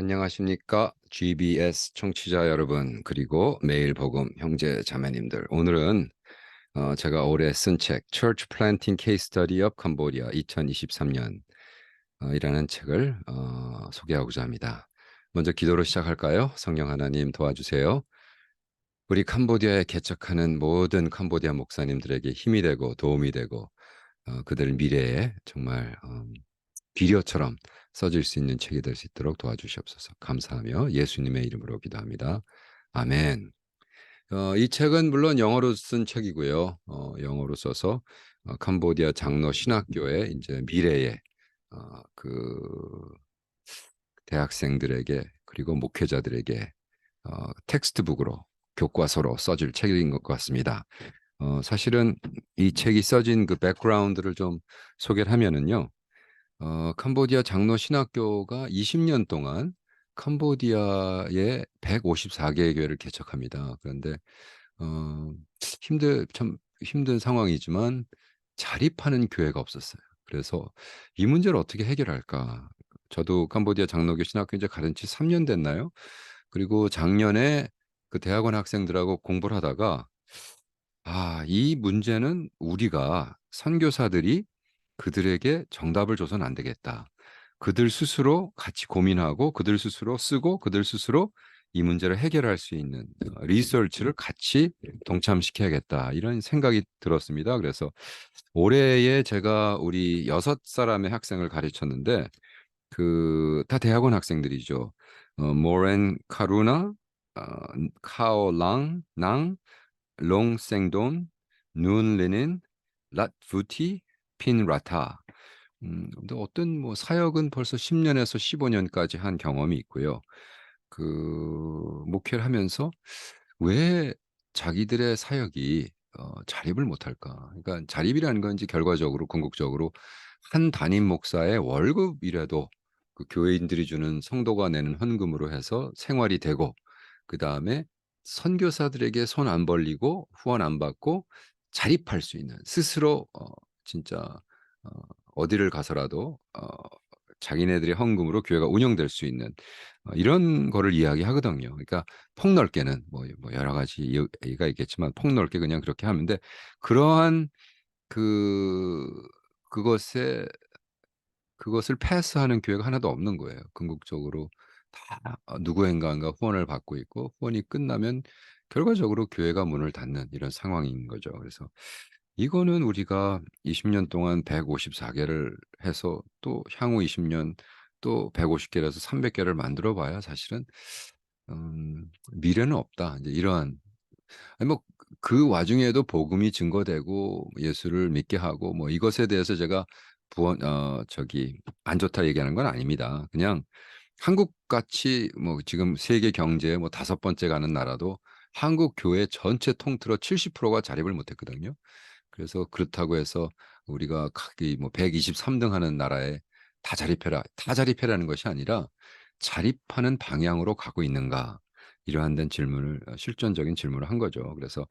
안녕하십니까. GBS 청취자 여러분, 그리고 매일 복음 형제 자매님들. 오늘은 어, 제가 올해 쓴 책, Church Planting Case Study of Cambodia 2023년 어, 이라는 책을 어, 소개하고자 합니다. 먼저 기도로 시작할까요? 성령 하나님 도와주세요. 우리 캄보디아에 개척하는 모든 캄보디아 목사님들에게 힘이 되고 도움이 되고 어, 그들 미래에 정말 음, 비료처럼 써질 수 있는 책이 될 수 있도록 도와주시옵소서. 감사하며 예수님의 이름으로 기도합니다. 아멘. 어, 이 책은 물론 영어로 쓴 책이고요. 어, 영어로 써서 어, 캄보디아 장로 신학교의 이제 미래의 어, 그 대학생들에게 그리고 목회자들에게 어, 텍스트북으로 교과서로 써질 책인 것 같습니다. 어, 사실은 이 책이 써진 그 백그라운드를 좀 소개를 하면은요. 어, 캄보디아 장로 신학교가 20년 동안 캄보디아에 154개의 교회를 개척합니다. 그런데 어, 힘들 참 힘든 상황이지만 자립하는 교회가 없었어요. 그래서 이 문제를 어떻게 해결할까? 저도 캄보디아 장로교 신학교 이제 가른 지 3년 됐나요? 그리고 작년에 그 대학원 학생들하고 공부를 하다가 아, 이 문제는 우리가 선교사들이 그들에게 정답을 줘서는 안 되겠다. 그들 스스로 같이 고민하고 그들 스스로 쓰고 그들 스스로 이 문제를 해결할 수 있는 어, 리서치를 같이 동참시켜야겠다 이런 생각이 들었습니다. 그래서 올해에 제가 우리 여섯 사람의 학생을 가르쳤는데 그 다 대학원 학생들이죠. 어, 모렌 카루나, 어, 카오랑, 낭, 롱생돈, 눈 레닌, 랏푸티, 핀 라타. 음, 근데 어떤 뭐 사역은 벌써 10년에서 15년까지 한 경험이 있고요. 그 목회를 하면서 왜 자기들의 사역이 어, 자립을 못할까? 그러니까 자립이라는 건 이제 결과적으로 궁극적으로 한 담임 목사의 월급이라도 그 교회인들이 주는 성도가 내는 헌금으로 해서 생활이 되고 그 다음에 선교사들에게 손 안 벌리고 후원 안 받고 자립할 수 있는 스스로 어, 진짜 어, 어디를 가서라도 어, 자기네들의 헌금으로 교회가 운영될 수 있는 어, 이런 거를 이야기하거든요. 그러니까 폭넓게는 뭐, 뭐 여러 가지 이유가 있겠지만 폭넓게 그냥 그렇게 하는데 그러한 그 그것에 그것을 패스하는 교회가 하나도 없는 거예요. 궁극적으로 다 어, 누구인가가 후원을 받고 있고 후원이 끝나면 결과적으로 교회가 문을 닫는 이런 상황인 거죠. 그래서 이거는 우리가 20년 동안 154개를 해서 또 향후 20년 또 150개를 해서 300개를 만들어 봐야 사실은 음, 미래는 없다. 이제 이러한 아니 뭐 그 와중에도 복음이 증거되고 예수를 믿게 하고 뭐 이것에 대해서 제가 부원 어 저기 안 좋다 얘기하는 건 아닙니다. 그냥 한국 같이 뭐 지금 세계 경제 뭐 다섯 번째 가는 나라도 한국 교회 전체 통틀어 70%가 자립을 못했거든요. 그래서 그렇다고 해서 우리가 각기 뭐 123등 하는 나라에 다 자립해라, 다 자립해라는 것이 아니라 자립하는 방향으로 가고 있는가 이러한 된 질문을 어, 실전적인 질문을 한 거죠. 그래서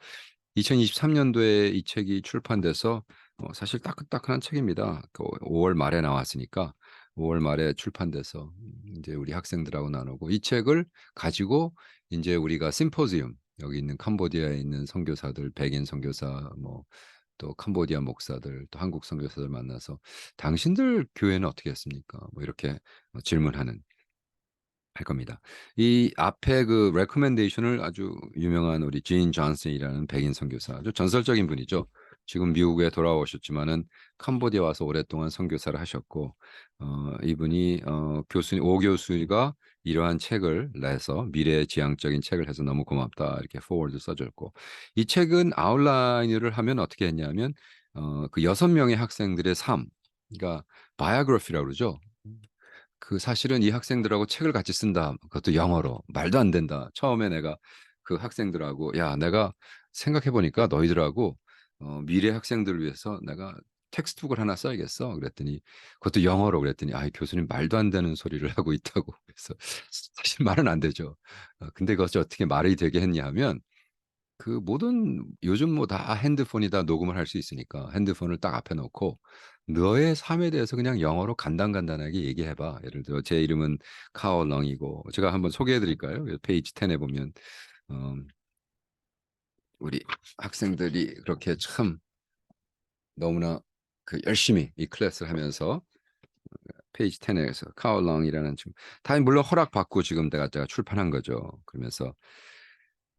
2023년도에 이 책이 출판돼서 어, 사실 따끈따끈한 책입니다. 그 5월 말에 나왔으니까 5월 말에 출판돼서 이제 우리 학생들하고 나누고 이 책을 가지고 이제 우리가 심포지움 여기 있는 캄보디아에 있는 선교사들 백인 선교사 뭐 또 캄보디아 목사들 또 한국 선교사들 만나서 당신들 교회는 어떻게 했습니까? 뭐 이렇게 어, 질문하는 할 겁니다. 이 앞에 그 레코멘데이션을 아주 유명한 우리 진 존슨이라는 백인 선교사 아주 전설적인 분이죠. 지금 미국에 돌아오셨지만은 캄보디아 와서 오랫동안 선교사를 하셨고 어 이분이 어 교수님 오 교수가 이러한 책을 내서 미래 지향적인 책을 해서 너무 고맙다 이렇게 포워드 써줬고 이 책은 아웃라인을 하면 어떻게 했냐면 어 그 여섯 명의 학생들의 삶 그러니까 바이오그래피라고 그러죠. 그 사실은 이 학생들하고 책을 같이 쓴다. 그것도 영어로 말도 안 된다. 처음에 내가 그 학생들하고 야 내가 생각해 보니까 너희들하고 어, 미래 학생들을 위해서 내가 텍스트북을 하나 써야겠어. 그랬더니 그것도 영어로 그랬더니 아 교수님 말도 안 되는 소리를 하고 있다고 그래서 사실 말은 안 되죠. 어, 근데 그것이 어떻게 말이 되게 했냐 하면 그 모든 요즘 뭐 다 핸드폰이다 녹음을 할 수 있으니까 핸드폰을 딱 앞에 놓고 너의 삶에 대해서 그냥 영어로 간단간단하게 얘기해 봐. 예를 들어 제 이름은 카올렁이고 제가 한번 소개해 드릴까요? 페이지 10에 보면 어, 우리 학생들이 그렇게 참 너무나 그 열심히 이 클래스를 하면서 페이지 10에서 카올렁이라는 지금 다 물론 허락 받고 지금 내가 제가 출판한 거죠. 그러면서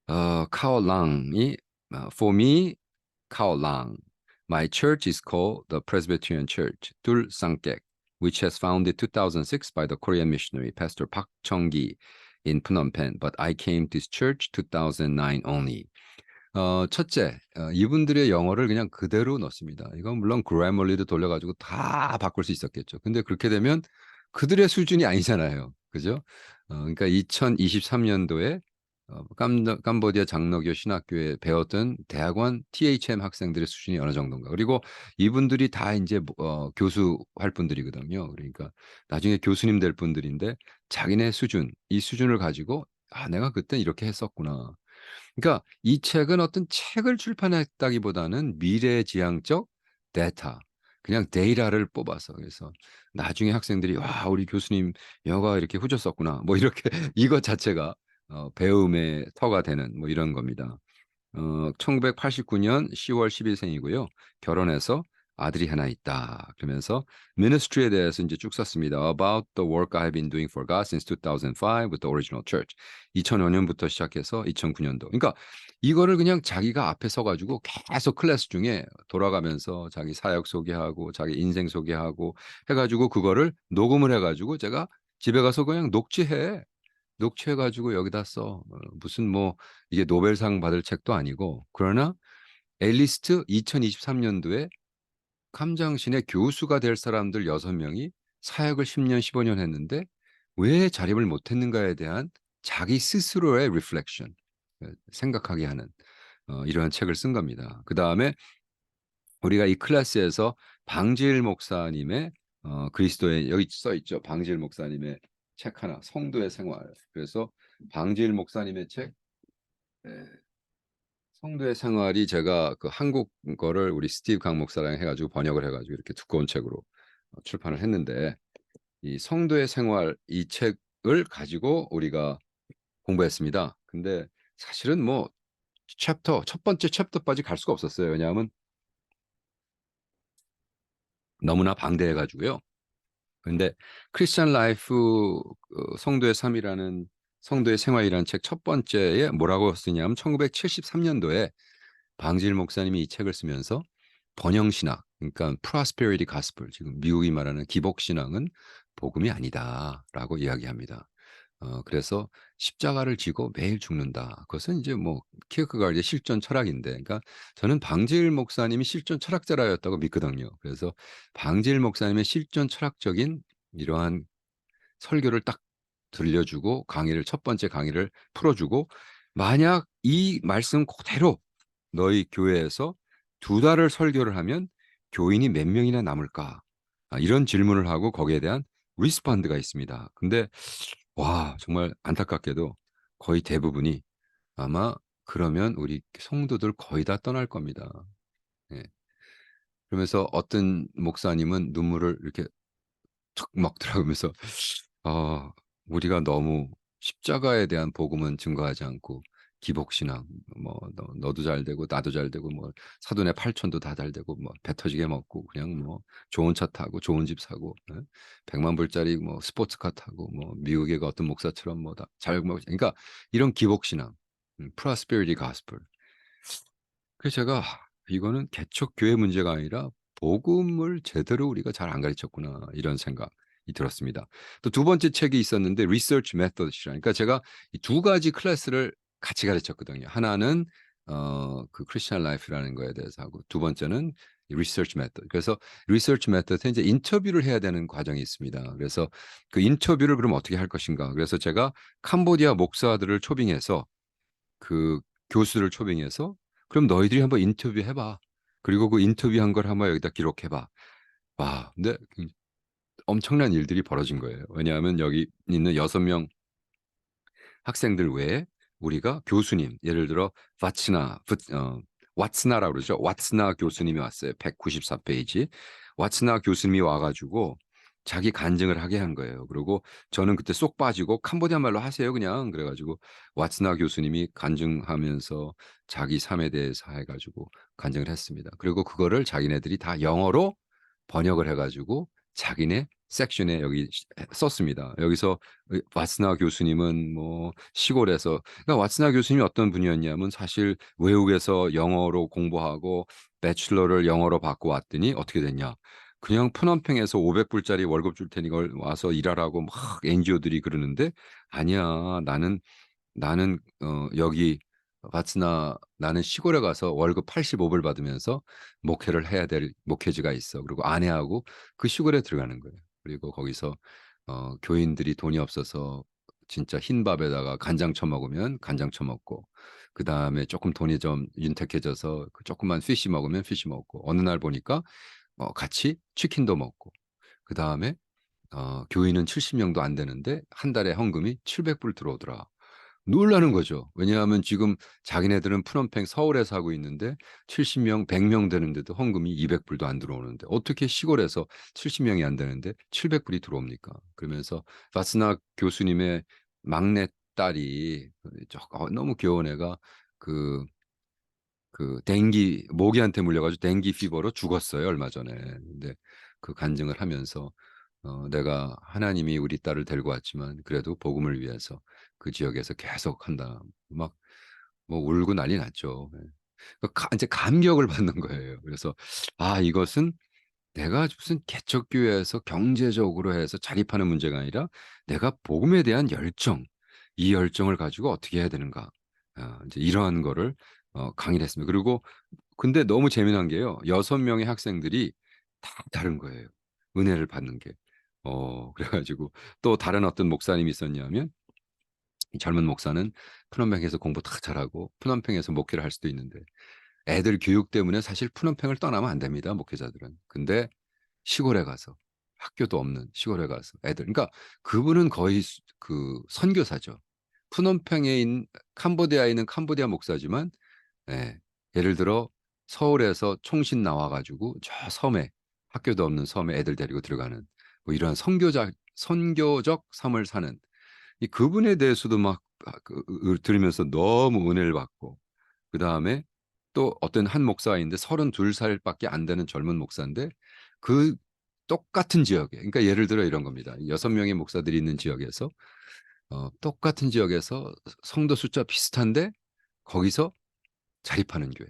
어, 카올랑이 어, for me 카올랑 my church is called the Presbyterian Church 둘 쌍객 which has founded 2006 by the Korean missionary pastor Park Chung-gi in Phnom Penh but I came to this church 2009 only 어, 첫째, 어, 이분들의 영어를 그냥 그대로 넣습니다. 이건 물론 그래머리도 돌려가지고 다 바꿀 수 있었겠죠. 근데 그렇게 되면 그들의 수준이 아니잖아요. 그죠? 어, 그러니까 2023년도에 어, 캄, 캄보디아 장로교 신학교에 배웠던 대학원 THM 학생들의 수준이 어느 정도인가. 그리고 이분들이 다 이제 어, 교수 할 분들이거든요. 그러니까 나중에 교수님 될 분들인데 자기네 수준, 이 수준을 가지고 아, 내가 그때 이렇게 했었구나. 그러니까 이 책은 어떤 책을 출판했다기보다는 미래지향적 데이터, 그냥 데이터를 뽑아서 그래서 나중에 학생들이 와 우리 교수님 영어가 이렇게 후졌었구나 뭐 이렇게 이것 자체가 어, 배움의 터가 되는 뭐 이런 겁니다. 어, 1989년 10월 10일생이고요. 결혼해서 아들이 하나 있다. 그러면서 ministry에 대해서 이제 쭉 썼습니다. About the work I have been doing for God since 2005 with the original church. 2005년부터 시작해서 2009년도. 그러니까 이거를 그냥 자기가 앞에 서가지고 계속 클래스 중에 돌아가면서 자기 사역 소개하고 자기 인생 소개하고 해가지고 그거를 녹음을 해가지고 제가 집에 가서 그냥 녹취해. 녹취해가지고 여기다 써. 어, 무슨 뭐 이게 노벨상 받을 책도 아니고 그러나 앨리스트 2023년도에 캄장신의 교수가 될 사람들 6명이 사역을 10년, 15년 했는데 왜 자립을 못했는가에 대한 자기 스스로의 리플렉션, 생각하게 하는 어, 이러한 책을 쓴 겁니다. 그 다음에 우리가 이 클래스에서 방질 목사님의 어, 그리스도의 여기 써 있죠. 방질 목사님의 책 하나, 성도의 생활. 그래서 방질 목사님의 책, 네. 성도의 생활이 제가 그 한국 거를 우리 스티브 강 목사랑 해가지고 번역을 해가지고 이렇게 두꺼운 책으로 어, 출판을 했는데 이 성도의 생활 이 책을 가지고 우리가 공부했습니다. 근데 사실은 뭐 챕터 첫 번째 챕터까지 갈 수가 없었어요. 왜냐하면 너무나 방대해 가지고요. 근데 크리스천 라이프 그 성도의 삶이라는 성도의 생활이라는 책 첫 번째에 뭐라고 쓰냐면 1973년도에 방질 목사님이 이 책을 쓰면서 번영 신학, 그러니까 프로스페리티 가스플, 지금 미국이 말하는 기복 신앙은 복음이 아니다라고 이야기합니다. 어, 그래서 십자가를 지고 매일 죽는다. 그것은 이제 뭐 키어크가르의 실존 철학인데, 그러니까 저는 방질 목사님이 실존 철학자라였다고 믿거든요. 그래서 방질 목사님의 실존 철학적인 이러한 설교를 딱 들려주고 강의를 첫 번째 강의를 풀어주고 만약 이 말씀 그대로 너희 교회에서 두 달을 설교를 하면 교인이 몇 명이나 남을까? 아, 이런 질문을 하고 거기에 대한 리스펀드가 있습니다. 근데 와 정말 안타깝게도 거의 대부분이 아마 그러면 우리 성도들 거의 다 떠날 겁니다. 예. 그러면서 어떤 목사님은 눈물을 이렇게 툭 먹더라고요. 그러면서 어, 우리가 너무 십자가에 대한 복음은 증거하지 않고 기복신앙 뭐 너, 도잘 되고 나도 잘 되고 뭐 사돈의 팔촌도 다 잘 되고 뭐배 터지게 먹고 그냥 뭐 좋은 차 타고 좋은 집 사고 예? 백만 불짜리 뭐 스포츠카 타고 뭐 미국의 그 어떤 목사처럼 뭐다잘먹 그러니까 이런 기복신앙 프로스페리티 가스플 그래서 제가 이거는 개척 교회 문제가 아니라 복음을 제대로 우리가 잘 안 가르쳤구나 이런 생각 들었습니다. 또 두 번째 책이 있었는데 메서드시라 그러니까 제가 두 가지 클래스를 같이 가르쳤거든요. 하나는 어, 그 크리스천 라이프라는 거에 대해서 하고 두 번째는 리서치 메터드. 그래서 리서치 메터드 이제 인터뷰를 해야 되는 과정이 있습니다. 그래서 그 인터뷰를 그럼 어떻게 할 것인가? 그래서 제가 캄보디아 목사들을 초빙해서 그 교수를 초빙해서 그럼 너희들이 한번 인터뷰 해봐. 그리고 그 인터뷰한 걸 한번 여기다 기록해봐. 와, 근데 엄청난 일들이 벌어진 거예요. 왜냐하면 여기 있는 여섯 명 학생들 외에 우리가 교수님, 예를 들어 와츠나, 어, 왓스나라고 그러죠. 왓스나 교수님이 왔어요. 194페이지. 왓츠나 교수님이 와가지고 자기 간증을 하게 한 거예요. 그리고 저는 그때 쏙 빠지고 캄보디아 말로 하세요 그냥 그래가지고 왓츠나 교수님이 간증하면서 자기 삶에 대해서 해가지고 간증을 했습니다. 그리고 그거를 자기네들이 다 영어로 번역을 해가지고 자기네 섹션에 여기 시- 썼습니다. 여기서 왓츠나 교수님은 뭐 시골에서 그러니까 왓츠나 교수님이 어떤 분이었냐면 사실 외국에서 영어로 공부하고 배출러를 영어로 받고 왔더니 어떻게 됐냐? 그냥 푸놈팽에서 500불짜리 월급 줄 테니 걸 와서 일하라고 막 NGO들이 그러는데 아니야 나는 나는 어 여기 바츠나 나는 시골에 가서 월급 85불 받으면서 목회를 해야 될 목회지가 있어. 그리고 아내하고 그 시골에 들어가는 거예요. 그리고 거기서 어 교인들이 돈이 없어서 진짜 흰 밥에다가 간장 쳐먹으면 간장 쳐먹고 그 다음에 조금 돈이 좀 윤택해져서 그 조금만 피쉬 먹으면 피쉬 먹고 어느 날 보니까 어 같이 치킨도 먹고 그 다음에 어 교인은 70명도 안 되는데 한 달에 헌금이 700불 들어오더라. 놀라는 거죠. 왜냐하면 지금 자기네들은 푸놈팽 서울에 사고 있는데 70명, 100명 되는데도 헌금이 200불도 안 들어오는데 어떻게 시골에서 70명이 안 되는데 700불이 들어옵니까? 그러면서 바스나 교수님의 막내 딸이 저- 어, 너무 귀여운 애가 그, 그 댕기 모기한테 물려가지고 댕기 피버로 죽었어요 얼마 전에. 근데 그 간증을 하면서 어, 내가 하나님이 우리 딸을 데리고 왔지만 그래도 복음을 위해서 그 지역에서 계속 한다. 막 뭐 울고 난리 났죠. 예. 그 가- 이제 감격을 받는 거예요. 그래서 아 이것은 내가 무슨 개척교회에서 경제적으로 해서 자립하는 문제가 아니라 내가 복음에 대한 열정, 이 열정을 가지고 어떻게 해야 되는가. 아, 이제 이러한 거를 어, 강의를 했습니다. 그리고 근데 너무 재미난 게요. 여섯 명의 학생들이 다 다른 거예요. 은혜를 받는 게. 어, 그래가지고 또 다른 어떤 목사님이 있었냐면 이 젊은 목사는 푸놈팽에서 공부 다 잘하고 푸놈팽에서 목회를 할 수도 있는데 애들 교육 때문에 사실 푸놈팽을 떠나면 안 됩니다. 목회자들은. 근데 시골에 가서 학교도 없는 시골에 가서 애들 그러니까 그분은 거의 수- 그 선교사죠. 푸놈팽에 있는 캄보디아에 있는 캄보디아 목사지만 예, 예를 들어 서울에서 총신 나와가지고 저 섬에 학교도 없는 섬에 애들 데리고 들어가는 뭐 이러한 선교자 선교적 삶을 사는 이 그분에 대해서도 막 아, 그, 그, 들으면서 너무 은혜를 받고 그 다음에 또 어떤 한 목사가 있는데 32살밖에 안 되는 젊은 목사인데 그 똑같은 지역에 그러니까 예를 들어 이런 겁니다. 여섯 명의 목사들이 있는 지역에서 어, 똑같은 지역에서 성도 숫자 비슷한데 거기서 자립하는 교회.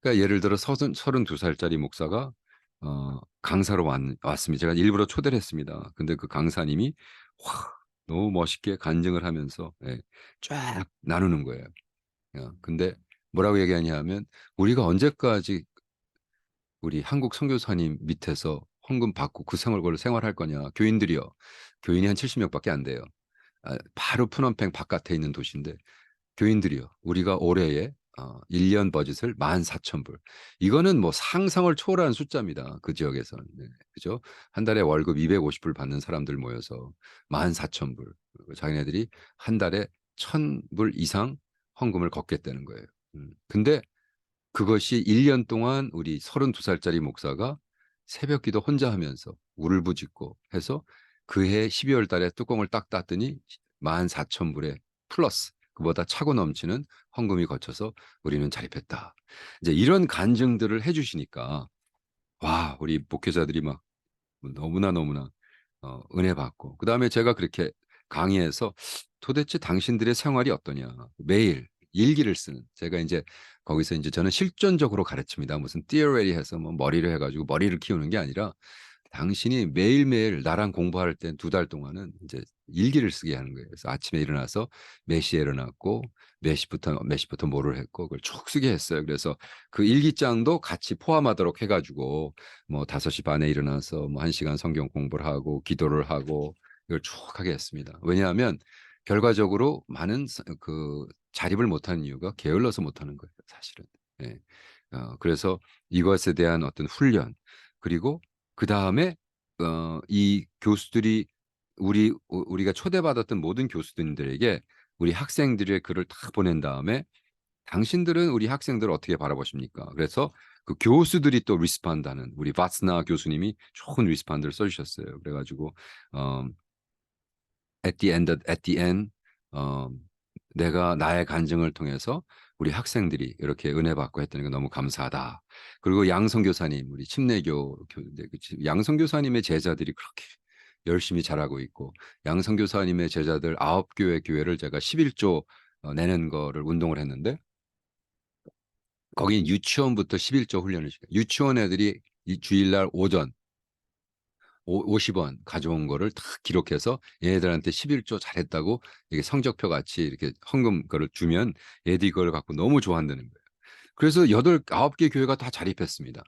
그러니까 예를 들어 서른, 32살짜리 목사가 어, 강사로 왔, 왔습니다. 제가 일부러 초대를 했습니다. 근데 그 강사님이 와, 너무 멋있게 간증을 하면서 예, 쫙 나누는 거예요. 야, 근데 뭐라고 얘기하냐 하면 우리가 언제까지 우리 한국 선교사님 밑에서 헌금 받고 그 생활을 생활할 거냐. 교인들이요. 교인이 한 70명밖에 안 돼요. 아, 바로 푸놈팽 바깥에 있는 도시인데 교인들이요. 우리가 올해에 어, 1년 버짓을 14,000불. 이거는 뭐 상상을 초월한 숫자입니다. 그 지역에서는. 네, 그죠? 한 달에 월급 250불 받는 사람들 모여서 14,000불. 그리고 자기네들이 한 달에 1,000불 이상 헌금을 걷겠다는 거예요. 음. 근데 그것이 1년 동안 우리 32살짜리 목사가 새벽 기도 혼자 하면서 울부짖고 해서 그해 12월 달에 뚜껑을 딱 땄더니 14,000불에 플러스 그보다 차고 넘치는 헌금이 거쳐서 우리는 자립했다. 이제 이런 간증들을 해주시니까 와 우리 목회자들이 막 너무나 너무나 어, 은혜 받고 그 다음에 제가 그렇게 강의해서 도대체 당신들의 생활이 어떠냐. 매일 일기를 쓰는. 제가 이제 거기서 이제 저는 실전적으로 가르칩니다. 무슨 띠어레리 해서 뭐 머리를 해가지고 머리를 키우는 게 아니라 당신이 매일매일 나랑 공부할 때 두 달 동안은 이제 일기를 쓰게 하는 거예요. 그래서 아침에 일어나서 몇 시에 일어났고 몇 시부터 몇 시부터 뭐를 했고 그걸 쭉 쓰게 했어요. 그래서 그 일기장도 같이 포함하도록 해가지고 뭐 다섯 시 반에 일어나서 뭐 한 시간 성경 공부를 하고 기도를 하고 이걸 쭉 하게 했습니다. 왜냐하면 결과적으로 많은 사- 그 자립을 못하는 이유가 게을러서 못하는 거예요. 사실은. 예. 어, 그래서 이것에 대한 어떤 훈련 그리고 그 다음에 어, 이 교수들이 우리 우- 우리가 초대받았던 모든 교수님들에게 우리 학생들의 글을 다 보낸 다음에 당신들은 우리 학생들을 어떻게 바라보십니까? 그래서 그 교수들이 또 리스판다는 우리 바스나 교수님이 좋은 리스판들을 써주셨어요. 그래가지고 어, at the end, at the end, 어, 내가 나의 간증을 통해서 우리 학생들이 이렇게 은혜 받고 했다는 게 너무 감사하다. 그리고 양성 교사님, 우리 침례교 교, 네, 그 양성 교사님의 제자들이 그렇게 열심히 잘하고 있고 양성 교사님의 제자들 아홉 교회 교회를 제가 11조 어, 내는 거를 운동을 했는데 거긴 유치원부터 11조 훈련을 시켜. 유치원 애들이 이 주일날 오전 오, 50원 가져온 거를 다 기록해서 얘네들한테 11조 잘했다고 이게 성적표 같이 이렇게 헌금 거를 주면 얘들이 그걸 갖고 너무 좋아한다는 거예요. 그래서 여덟 아홉 개 교회가 다 자립했습니다.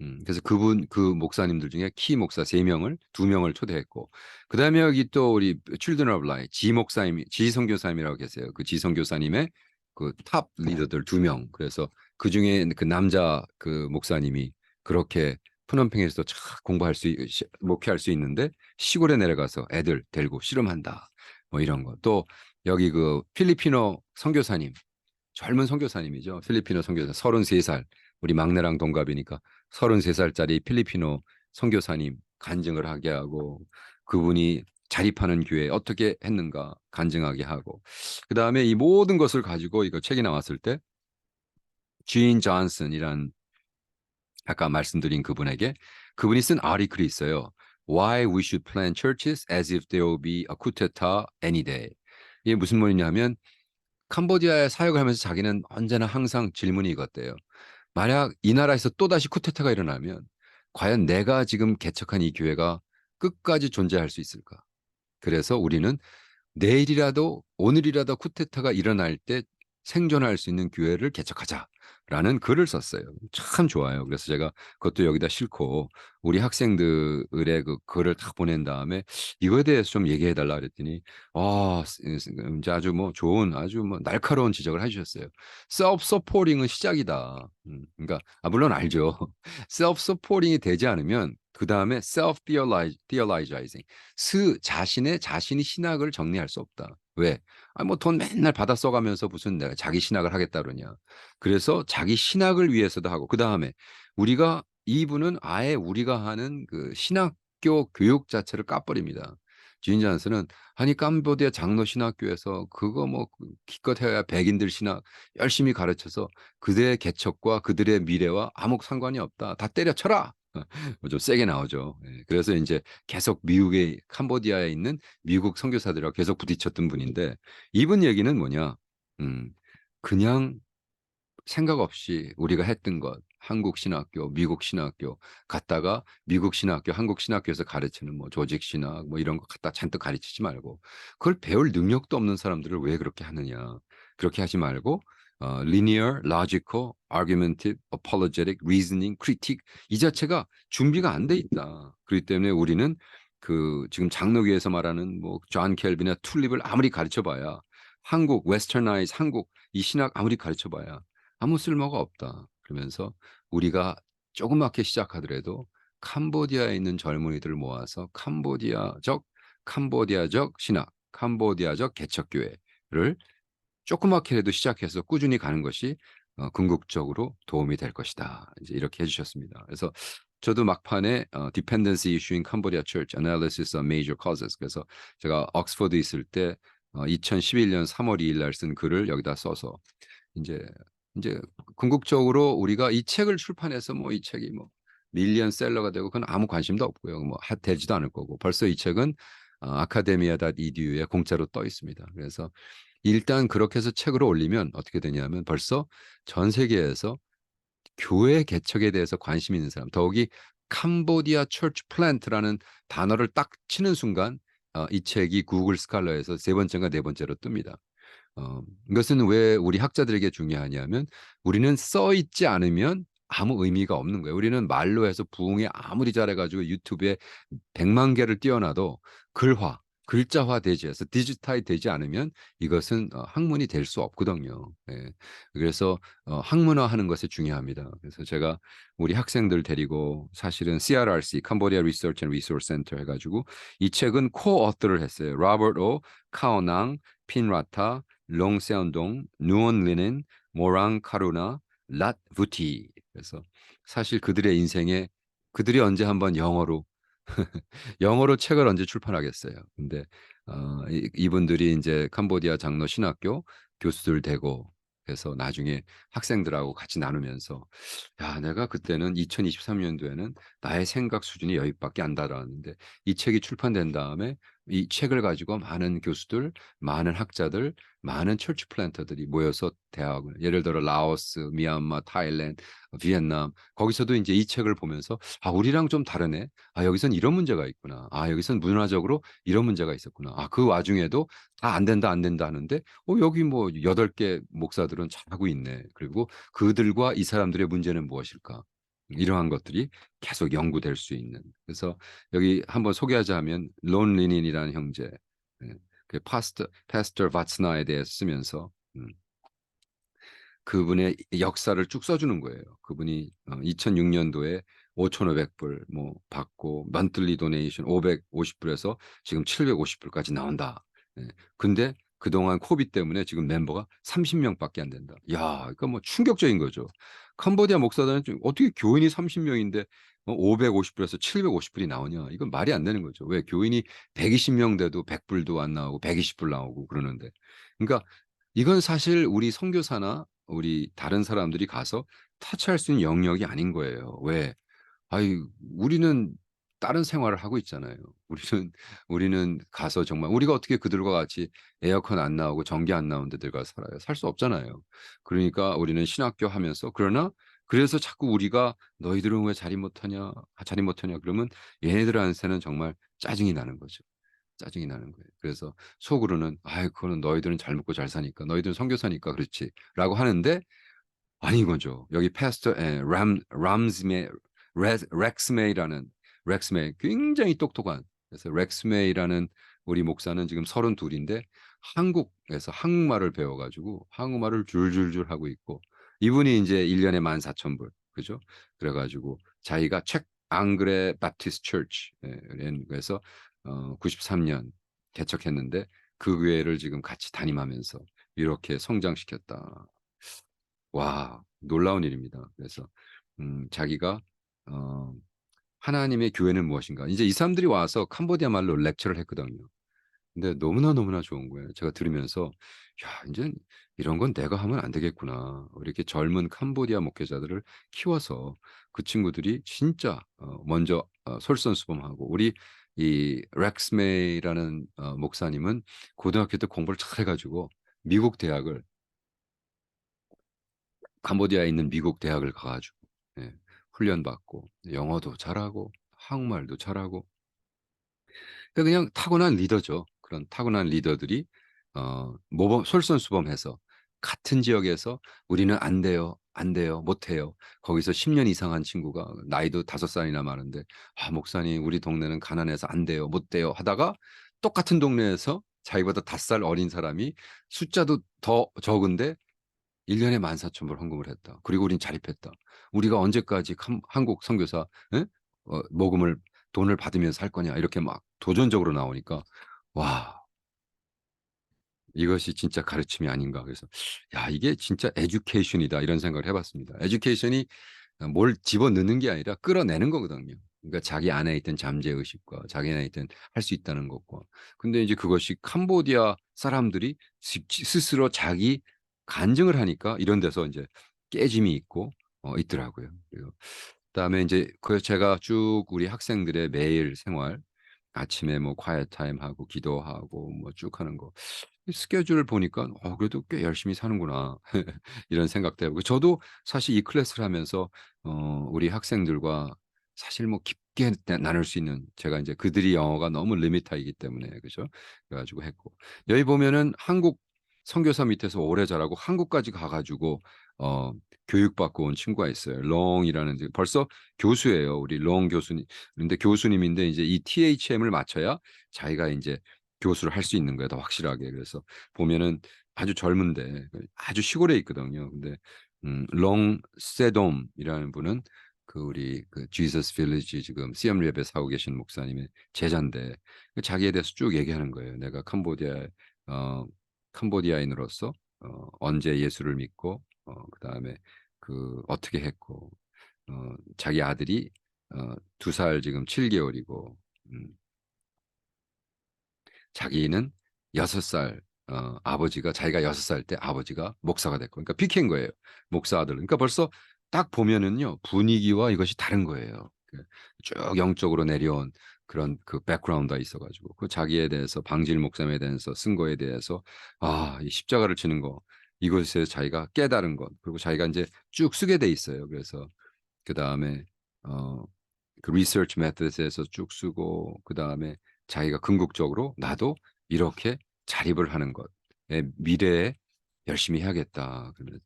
음, 그래서 그분 그 목사님들 중에 키 목사 세 명을 두 명을 초대했고 그 다음에 여기 또 우리 Children of Light 지 목사님 지 선교사님이라고 계세요. 그지 선교사님의 그 탑 리더들 두 명. 그래서 그 중에 그 남자 그 목사님이 그렇게 푸놈팽에서 쫙 공부할 수 시- 목회할 수 있는데 시골에 내려가서 애들 데리고 씨름한다. 뭐 이런 거. 또 여기 그 필리피노 선교사님 젊은 선교사님이죠. 필리피노 선교사 33살 우리 막내랑 동갑이니까 33살짜리 필리피노 선교사님 간증을 하게 하고 그분이 자립하는 교회 어떻게 했는가 간증하게 하고 그 다음에 이 모든 것을 가지고 이거 책이 나왔을 때 주인 존슨이란 아까 말씀드린 그분에게 그분이 쓴 아리클이 있어요. Why we should plan churches as if there will be a coup d'état any day. 이게 무슨 말이냐면 캄보디아에 사역을 하면서 자기는 언제나 항상 질문이 이것대요. 만약 이 나라에서 또다시 쿠데타가 일어나면 과연 내가 지금 개척한 이 교회가 끝까지 존재할 수 있을까? 그래서 우리는 내일이라도 오늘이라도 쿠데타가 일어날 때 생존할 수 있는 교회를 개척하자 라는 글을 썼어요. 참 좋아요. 그래서 제가 그것도 여기다 싣고 우리 학생들의 그 글을 다 보낸 다음에 이거에 대해서 좀 얘기해 달라 그랬더니 아, 이제 아주 뭐 좋은 아주 뭐 날카로운 지적을 해주셨어요. self supporting은 시작이다. 음, 그러니까 아, 물론 알죠. self supporting이 되지 않으면 그 다음에 self theologizing 스 자신의 자신이 신학을 정리할 수 없다. 왜? 아, 뭐 돈 맨날 받아 써가면서 무슨 내가 자기 신학을 하겠다 그러냐. 그래서 자기 신학을 위해서도 하고 그 다음에 우리가 이분은 아예 우리가 하는 그 신학교 교육 자체를 까버립니다. 주인 잔스는 아니 캄보디아 장로 신학교에서 그거 뭐그 기껏 해야 백인들 신학 열심히 가르쳐서 그들의 개척과 그들의 미래와 아무 상관이 없다. 다 때려쳐라. 뭐좀 세게 나오죠. 예, 그래서 이제 계속 미국에 캄보디아에 있는 미국 선교사들하고 계속 부딪혔던 분인데 이분 얘기는 뭐냐? 음, 그냥 생각 없이 우리가 했던 것 한국 신학교, 미국 신학교 갔다가 미국 신학교, 한국 신학교에서 가르치는 뭐 조직 신학 뭐 이런 거 갖다 잔뜩 가르치지 말고 그걸 배울 능력도 없는 사람들을 왜 그렇게 하느냐? 그렇게 하지 말고 어, linear, logical, argumentative, apologetic, reasoning, critique 이 자체가 준비가 안 돼 있다. 그렇기 때문에 우리는 그 지금 장로교에서 말하는 뭐존 켈빈이나 툴립을 아무리 가르쳐봐야 한국 웨스터나이즈 한국 이 신학 아무리 가르쳐봐야 아무 쓸모가 없다. 그러면서 우리가 조그맣게 시작하더라도 캄보디아에 있는 젊은이들을 모아서 캄보디아적 캄보디아적 신학, 캄보디아적 개척교회를 조그맣게라도 시작해서 꾸준히 가는 것이 어, 궁극적으로 도움이 될 것이다. 이제 이렇게 해주셨습니다. 그래서 저도 막판에 어, Dependency Issue in Cambodia Church Analysis of Major Causes 그래서 제가 옥스퍼드 있을 때 어, 2011년 3월 2일 날 쓴 글을 여기다 써서 이제 이제 궁극적으로 우리가 이 책을 출판해서 뭐 이 책이 뭐 밀리언셀러가 되고 그건 아무 관심도 없고요. 뭐 하- 되지도 않을 거고 벌써 이 책은 어, 아카데미아.edu에 공짜로 떠 있습니다. 그래서 일단 그렇게 해서 책으로 올리면 어떻게 되냐면 벌써 전 세계에서 교회 개척에 대해서 관심 있는 사람, 더욱이 캄보디아 철치 플랜트라는 단어를 딱 치는 순간 어, 이 책이 구글 스칼러에서 세 번째인가 네 번째로 뜹니다. 어, 이것은 왜 우리 학자들에게 중요하냐면 우리는 써 있지 않으면 아무 의미가 없는 거예요. 우리는 말로 해서 부흥에 아무리 잘해가지고 유튜브에 100만 개를 띄워놔도 글화, 글자화 되지 해서 디지타이 되지 않으면 이것은 어, 학문이 될 수 없거든요. 예. 그래서 어, 학문화하는 것이 중요합니다. 그래서 제가 우리 학생들 데리고 사실은 CRRC, Cambodia Research and Resource Center 해가지고 이 책은 코어터를 했어요. 로버트 오, 카오낭, 핀라타, 롱세운동, 누온 리넨, 모랑 카루나, 랏 부티 그래서 사실 그들의 인생에 그들이 언제 한번 영어로 영어로 책을 언제 출판하겠어요. 근데 어, 이, 이분들이 이제 캄보디아 장로 신학교 교수들 되고 그래서 나중에 학생들하고 같이 나누면서 야 내가 그때는 2023년도에는 나의 생각 수준이 여기밖에 안 달았는데 이 책이 출판된 다음에 이 책을 가지고 많은 교수들, 많은 학자들, 많은 철치 플랜터들이 모여서 대학을 예를 들어 라오스, 미얀마, 타일랜드, 비엔남 거기서도 이제 이 책을 보면서 아 우리랑 좀 다르네. 아 여기선 이런 문제가 있구나. 아 여기선 문화적으로 이런 문제가 있었구나. 아 그 와중에도 다 안 된다 안 된다 하는데 어 여기 뭐 여덟 개 목사들은 잘하고 있네. 그리고 그들과 이 사람들의 문제는 무엇일까? 이러한 것들이 계속 연구될 수 있는. 그래서 여기 한번 소개하자면 론 리닌이라는 형제, 예, 그 파스터 파스터 바츠나에 대해서 쓰면서 음, 그분의 역사를 쭉 써주는 거예요. 그분이 2006년도에 5,500불 뭐 받고 만틀리 도네이션 550불에서 지금 750불까지 나온다. 예. 근데 그동안 코비 때문에 지금 멤버가 30명밖에 안 된다. 야, 그러니까 뭐 충격적인 거죠. 캄보디아 목사단은 어떻게 교인이 30명인데 550불에서 750불이 나오냐? 이건 말이 안 되는 거죠. 왜 교인이 120명 돼도 100불도 안 나오고 120불 나오고 그러는데. 그러니까 이건 사실 우리 선교사나 우리 다른 사람들이 가서 타치할 수 있는 영역이 아닌 거예요. 왜? 아이 우리는 다른 생활을 하고 있잖아요. 우리는 우리는 가서 정말 우리가 어떻게 그들과 같이 에어컨 안 나오고 전기 안 나오는 데들 가서 살아요. 살 수 없잖아요. 그러니까 우리는 신학교 하면서 그러나 그래서 자꾸 우리가 너희들은 왜 자리 못하냐, 아, 자리 못하냐 그러면 얘네들한테는 정말 짜증이 나는 거죠. 짜증이 나는 거예요. 그래서 속으로는 아이 그거는 너희들은 잘 먹고 잘 사니까 너희들은 선교사니까 그렇지라고 하는데 아닌 거죠. 여기 패스터 에, 람 람스메 렉스메이라는 렉스메이 굉장히 똑똑한 그래서 렉스메이라는 우리 목사는 지금 32인데 한국에서 한국말을 배워가지고 한국말을 줄줄줄 하고 있고 이분이 이제 1년에 14,000불 그죠? 그래가지고 자기가 책 앙그레 바티스트 처치 그래서 어, 93년 개척했는데 그 교회를 지금 같이 담임하면서 이렇게 성장시켰다. 와 놀라운 일입니다. 그래서 음, 자기가 어, 하나님의 교회는 무엇인가? 이제 이 사람들이 와서 캄보디아 말로 렉처를 했거든요. 근데 너무나 너무나 좋은 거예요. 제가 들으면서 야 이제 이런 건 내가 하면 안 되겠구나. 이렇게 젊은 캄보디아 목회자들을 키워서 그 친구들이 진짜 어, 먼저 어, 솔선수범하고 우리 이 렉스메이라는 어, 목사님은 고등학교 때 공부를 잘 해가지고 미국 대학을 캄보디아에 있는 미국 대학을 가가지고 예, 훈련받고 영어도 잘하고 한국말도 잘하고 그러니까 그냥 타고난 리더죠. 그런 타고난 리더들이 어, 모범 솔선수범해서 같은 지역에서 우리는 안 돼요, 안 돼요, 못 해요. 거기서 10년 이상 한 친구가 나이도 다섯 살이나 많은데 아 목사님 우리 동네는 가난해서 안 돼요, 못 돼요 하다가 똑같은 동네에서 자기보다 다섯 살 어린 사람이 숫자도 더 적은데 1년에 14,000불 헌금을 했다. 그리고 우린 자립했다. 우리가 언제까지 캄- 한국 선교사 에? 어, 모금을 돈을 받으면서 할 거냐 이렇게 막 도전적으로 나오니까 와 이것이 진짜 가르침이 아닌가 그래서 야 이게 진짜 에듀케이션이다 이런 생각을 해봤습니다. 에듀케이션이 뭘 집어넣는 게 아니라 끌어내는 거거든요. 그러니까 자기 안에 있던 잠재 의식과 자기 안에 있던 할 수 있다는 것과 근데 이제 그것이 캄보디아 사람들이 스- 스스로 자기 간증을 하니까 이런 데서 이제 깨짐이 있고 어, 있더라고요. 그리고 그다음에 이제 그 제가 쭉 우리 학생들의 매일 생활 아침에 뭐 quiet 타임 하고 기도하고 뭐 쭉 하는 거이 스케줄을 보니까 어 그래도 꽤 열심히 사는구나 이런 생각도 해보고 저도 사실 이 클래스를 하면서 어 우리 학생들과 사실 뭐 깊게 나- 나눌 수 있는 제가 이제 그들이 영어가 너무 리미트이기 때문에 그죠 그래가지고 했고 여기 보면은 한국 선교사 밑에서 오래 자라고 한국까지 가가지고 어 교육받고 온 친구가 있어요. 롱이라는 이제 벌써 교수예요. 우리 롱 교수님. 근데 교수님인데 이제 이 THM을 맞춰야 자기가 이제 교수를 할 수 있는 거예요. 더 확실하게. 그래서 보면은 아주 젊은데 아주 시골에 있거든요. 근데 음, 롱 세돔이라는 분은 그 우리 그 지저스 빌리지 지금 시엄 랩에 사고 계신 목사님의 제자인데 그 자기에 대해서 쭉 얘기하는 거예요. 내가 캄보디아 어 캄보디아인으로서 어, 언제 예수를 믿고 어, 그 다음에 그 어떻게 했고 어, 자기 아들이 어, 두 살 지금 7개월이고 음, 자기는 여섯 살 어, 아버지가 자기가 여섯 살때 아버지가 목사가 됐고 그러니까 비킨 거예요 목사 아들 그러니까 벌써 딱 보면은요 분위기와 이것이 다른 거예요. 그쭉 영적으로 내려온 그런 그 백그라운드가 있어가지고 그 자기에 대해서 방질 목사에 대해서 쓴 거에 대해서 아 이 십자가를 치는 거 이것에 자기가 깨달은 것 그리고 자기가 이제 쭉 쓰게 돼 있어요 그래서 그 다음에 어, 그 리서치 메터드에서 쭉 쓰고 그 다음에 자기가 궁극적으로 나도 이렇게 자립을 하는 것 미래에 열심히 해야겠다 그러면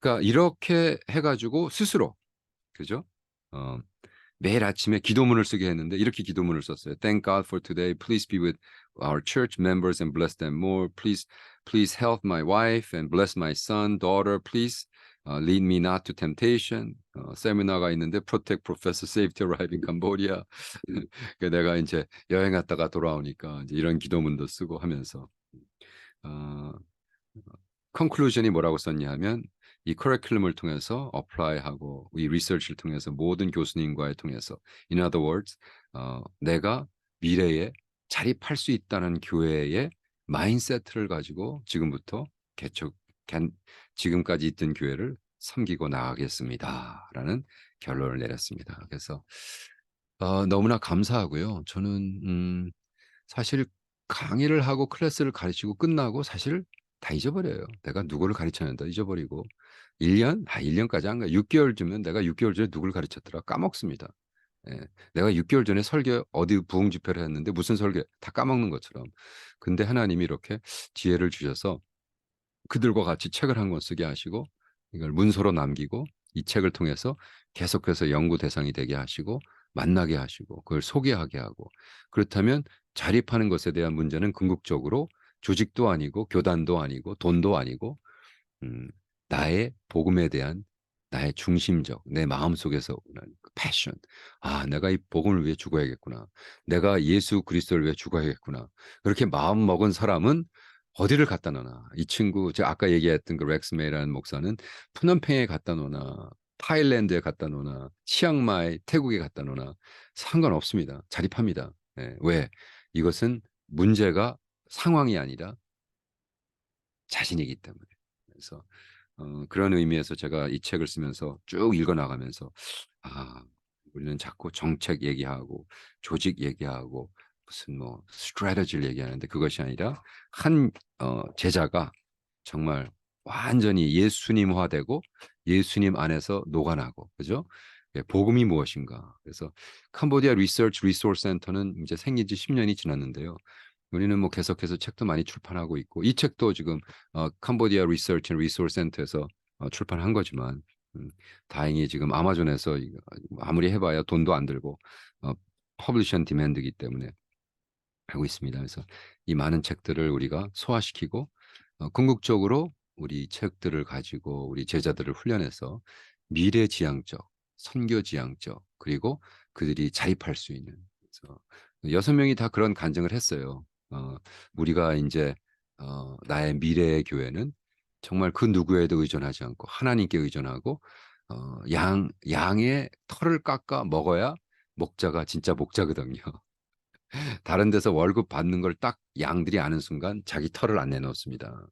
그러니까 이렇게 해가지고 스스로 그죠? 어, 매일 아침에 기도문을 쓰게 했는데 이렇게 기도문을 썼어요. Thank God for today. Please be with our church members and bless them more. Please, please help my wife and bless my son, daughter. Please uh, lead me not to temptation. 어, 세미나가 있는데 Protect Professor Safety Arrive in Cambodia. 그 내가 이제 여행 갔다가 돌아오니까 이제 이런 기도문도 쓰고 하면서 어, 컨클루전이 뭐라고 썼냐 하면 이 커리큘럼을 통해서 어플라이하고 이 리서치를 통해서 모든 교수님과의 통해서 in other words 어, 내가 미래에 자립할 수 있다는 교회의 마인세트를 가지고 지금부터 개척 지금까지 있던 교회를 섬기고 나가겠습니다라는 결론을 내렸습니다. 그래서 어, 너무나 감사하고요. 저는 음, 사실 강의를 하고 클래스를 가르치고 끝나고 사실 다 잊어버려요. 내가 누구를 가르쳤는데 잊어버리고 1년? 아 1년까지 한 거야. 6개월 주면 내가 6개월 전에 누굴 가르쳤더라 까먹습니다. 예, 내가 6개월 전에 설교 어디 부흥 집회를 했는데 무슨 설교 다 까먹는 것처럼. 근데 하나님이 이렇게 지혜를 주셔서 그들과 같이 책을 한 권 쓰게 하시고 이걸 문서로 남기고 이 책을 통해서 계속해서 연구 대상이 되게 하시고 만나게 하시고 그걸 소개하게 하고 그렇다면 자립하는 것에 대한 문제는 궁극적으로 조직도 아니고 교단도 아니고 돈도 아니고 음, 나의 복음에 대한 나의 중심적 내 마음속에서 오는 그 패션 아 내가 이 복음을 위해 죽어야겠구나. 내가 예수 그리스도를 위해 죽어야겠구나. 그렇게 마음 먹은 사람은 어디를 갖다 놓나? 이 친구 제가 아까 얘기했던 그 렉스메이라는 목사는 푸놈팽에 갖다 놓나? 타일랜드에 갖다 놓나? 치앙마이 태국에 갖다 놓나? 상관없습니다. 자립합니다. 네. 왜? 이것은 문제가 상황이 아니라 자신이기 때문에. 그래서 어, 그런 의미에서 제가 이 책을 쓰면서 쭉 읽어 나가면서 아 우리는 자꾸 정책 얘기하고 조직 얘기하고 무슨 뭐 스트레터지를 얘기하는데 그것이 아니라 한 어, 제자가 정말 완전히 예수님화되고 예수님 안에서 녹아나고 그죠? 예, 복음이 무엇인가? 그래서 캄보디아 리서치 리소스 센터는 이제 생긴 지 10년이 지났는데요. 우리는 뭐 계속해서 책도 많이 출판하고 있고 이 책도 지금 어, 캄보디아 리서치 리소스 센터에서 어, 출판한 거지만 음, 다행히 지금 아마존에서 아무리 해봐야 돈도 안 들고 어, 퍼블리션 디맨드이기 때문에 하고 있습니다. 그래서 이 많은 책들을 우리가 소화시키고 어, 궁극적으로 우리 책들을 가지고 우리 제자들을 훈련해서 미래지향적, 선교지향적 그리고 그들이 자립할 수 있는 그래서 여섯 명이 다 그런 간증을 했어요. 어, 우리가 이제 어, 나의 미래의 교회는 정말 그 누구에도 의존하지 않고 하나님께 의존하고 어, 양 양의 털을 깎아 먹어야 목자가 진짜 목자거든요. 다른 데서 월급 받는 걸 딱 양들이 아는 순간 자기 털을 안 내놓습니다.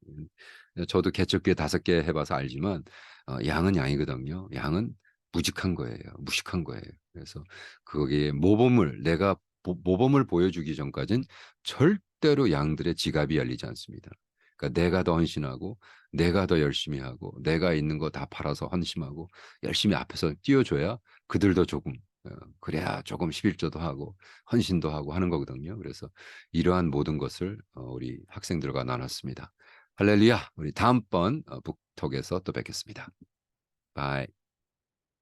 저도 개척교회 다섯 개 해봐서 알지만 어, 양은 양이거든요. 양은 무직한 거예요. 무식한 거예요. 그래서 거기에 모범을 내가 모범을 보여주기 전까지는 절 대로 양들의 지갑이 열리지 않습니다. 그러니까 내가 더 헌신하고 내가 더 열심히 하고 내가 있는 거 다 팔아서 헌신하고 열심히 앞에서 띄워줘야 그들도 조금 어, 그래야 조금 11조도 하고 헌신도 하고 하는 거거든요. 그래서 이러한 모든 것을 어, 우리 학생들과 나눴습니다. 할렐루야. 우리 다음번 어, 북톡에서 또 뵙겠습니다. 바이.